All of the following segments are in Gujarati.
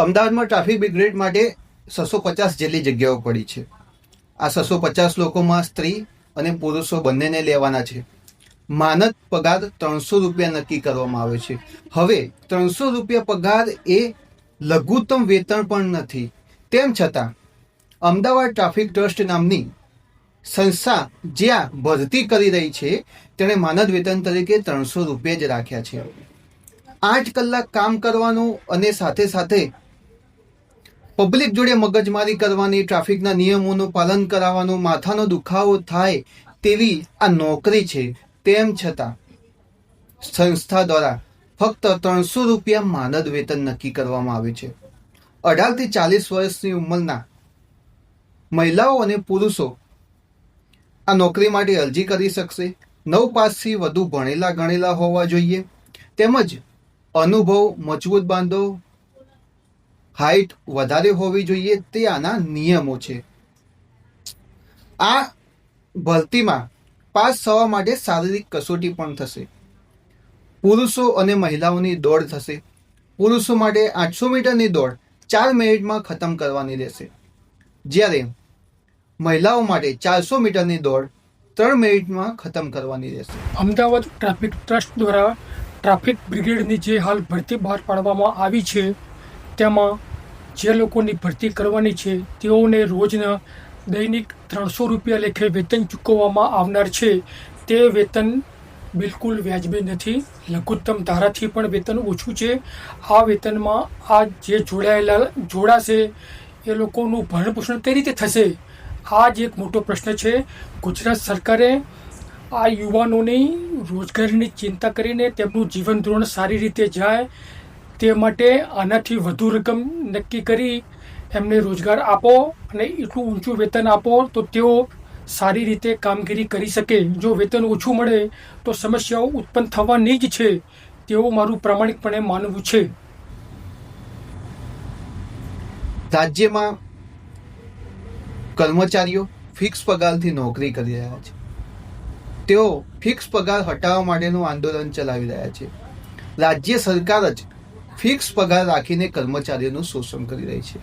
અમદાવાદમાં ટ્રાફિક બ્રિગેડ માટે છસો પચાસ જેટલી જગ્યાઓ પડી છે. આ છસો પચાસ લોકોમાં સ્ત્રી અને પુરુષો બંનેને લેવાના છે. માનદ પગાર ત્રણસો રૂપિયા નક્કી કરવામાં આવે છે. હવે ત્રણસો રૂપિયા પગાર એ લઘુત્તમ વેતન પણ નથી. તેમ છતાં, અમદાવાદ ટ્રાફિક ટ્રસ્ટ નામની સંસ્થા જ્યાં ભરતી કરી રહી છે, તેણે માનદ વેતન તરીકે ત્રણસો રૂપિયા જ રાખ્યા છે. આઠ કલાક કામ કરવાનું અને સાથે સાથે પબ્લિક જોડે મગજમારી કરવાની, ટ્રાફિકના નિયમોનું પાલન કરાવવાનું માથાનો દુખાવો થાય તેવી આ નોકરી છે. તેમ છતાં સંસ્થા દ્વારા ફક્ત ત્રણસો રૂપિયા માનદ વેતન નક્કી કરવામાં આવે છે. અઢારથી ચાલીસ વર્ષની ઉંમરના મહિલાઓ અને પુરુષો આ નોકરી માટે અરજી કરી શકશે. નવ પાસથી વધુ ભણેલા ગણેલા હોવા જોઈએ. તેમજ અનુભવ, મજબૂત બાંધો હાઈટ વધારે હોવી જોઈએ તે આના નિયમો છે. આ ભરતીમાં પાસ થવા માટે શારીરિક કસોટી પણ થશે. પુરુષો અને મહિલાઓની દોડ થશે. પુરુષો માટે આઠસો મીટરની દોડ ચાર મિનિટમાં ખતમ કરવાની રહેશે. જ્યારે મહિલાઓ માટે ચારસો મીટરની દોડ ત્રણ મિનિટમાં ખતમ કરવાની રહેશે. અમદાવાદ ટ્રાફિક ટ્રસ્ટ દ્વારા ટ્રાફિક બ્રિગેડની જે હાલ ભરતી બહાર પાડવામાં આવી છે, તેમાં જે લોકોની ભરતી કરવાની છે, તેઓને રોજના દૈનિક ત્રણસો રૂપિયા લેખે વેતન ચૂકવવામાં આવનાર છે. તે વેતન બિલકુલ વ્યાજબી નથી. લઘુત્તમ ધારાથી પણ વેતન ઓછું છે. આ વેતનમાં આ જે જોડાયેલા જોડાશે એ લોકોનું ભરણપોષણ કઈ રીતે થશે? આ જ એક મોટો પ્રશ્ન છે. ગુજરાત સરકારે આ યુવાનોની રોજગારીની ચિંતા કરીને તેમનું જીવન ધોરણ સારી રીતે જાય તે માટે આનાથી વધુ રકમ નક્કી કરી એમને રોજગાર આપો અને એટલું ઊંચું વેતન આપો તો તેઓ સારી રીતે કામગીરી કરી શકે. જો વેતન ઓછું મળે તો સમસ્યાઓ ઉત્પન્ન થવાની જ છે, તેવું મારું પ્રામાણિકપણે માનવું છે. રાજ્યમાં કર્મચારીઓ ફિક્સ પગારથી નોકરી કરી રહ્યા છે. તેઓ ફિક્સ પગાર હટાવવા માટેનું આંદોલન ચલાવી રહ્યા છે. રાજ્ય સરકાર જ ફિક્સ પગાર રાખીને કર્મચારીઓનું શોષણ કરી રહી છે.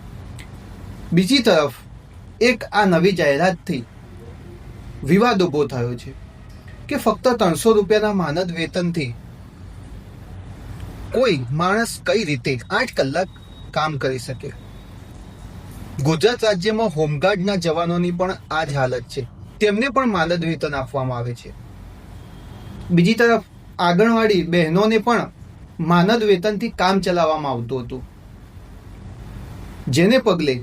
બીજી તરફ, એક આ નવી જાહેરાતથી વિવાદ ઊભો થયો છે કે ફક્ત ત્રણસો રૂપિયાના માનદ વેતનથી કોઈ માણસ કઈ રીતે આઠ કલાક કામ કરી શકે. ગુજરાત રાજ્યમાં હોમગાર્ડના જવાનોની પણ આ જ હાલત છે. તેમને પણ માનદ વેતન આપવામાં આવે છે. બીજી તરફ, આંગણવાડી બહેનોને પણ માનદ વેતનથી કામ ચલાવવામાં આવતું હતું. જેને પગલે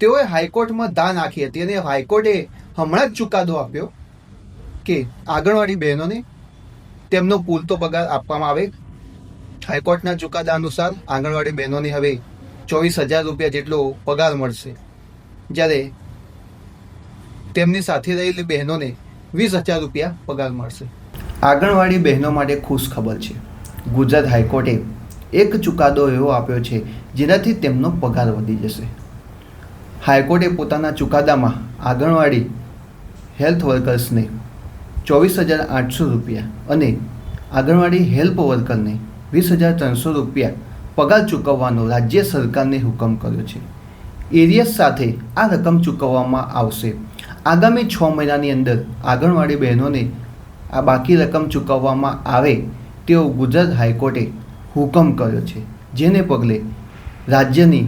તેઓએ હાઈકોર્ટમાં દા નાખી હતી અને હાઈકોર્ટે હમણાં જ ચુકાદો આપ્યો કે આંગણવાડી બહેનોને તેમનો પૂરતો પગાર આપવામાં આવે. હાઈકોર્ટના ચુકાદા અનુસાર આંગણવાડી બહેનોને હવે ચોવીસ હજાર રૂપિયા જેટલો પગાર મળશે. જ્યારે તેમની સાથે રહેલી બહેનોને વીસ હજાર રૂપિયા પગાર મળશે. આંગણવાડી બહેનો માટે ખુશ ખબર છે. ગુજરાત હાઈકોર્ટે એક ચુકાદો એવો આપ્યો છે, જેનાથી તેમનો પગાર વધી જશે. હાઈકોર્ટે પોતાના ચુકાદામાં આંગણવાડી હેલ્થ વર્કર્સને ચોવીસ હજાર આઠસો રૂપિયા અને આંગણવાડી હેલ્પ વર્કરને વીસ હજાર ત્રણસો રૂપિયા પગાર ચૂકવવાનો રાજ્ય સરકારને હુકમ કર્યો છે. એરિયસ સાથે આ રકમ ચૂકવવામાં આવશે. આગામી છ મહિનાની અંદર આંગણવાડી બહેનોને આ બાકી રકમ ચૂકવવામાં આવે તેવો ગુજરાત હાઈકોર્ટે હુકમ કર્યો છે, જેને પગલે રાજ્યની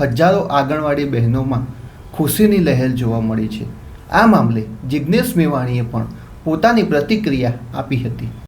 હજારો આંગણવાડી બહેનોમાં ખુશીની લહેર જોવા મળી છે. આ મામલે જિજ્ઞેશ મેવાણીએ પણ પોતાની પ્રતિક્રિયા આપી હતી.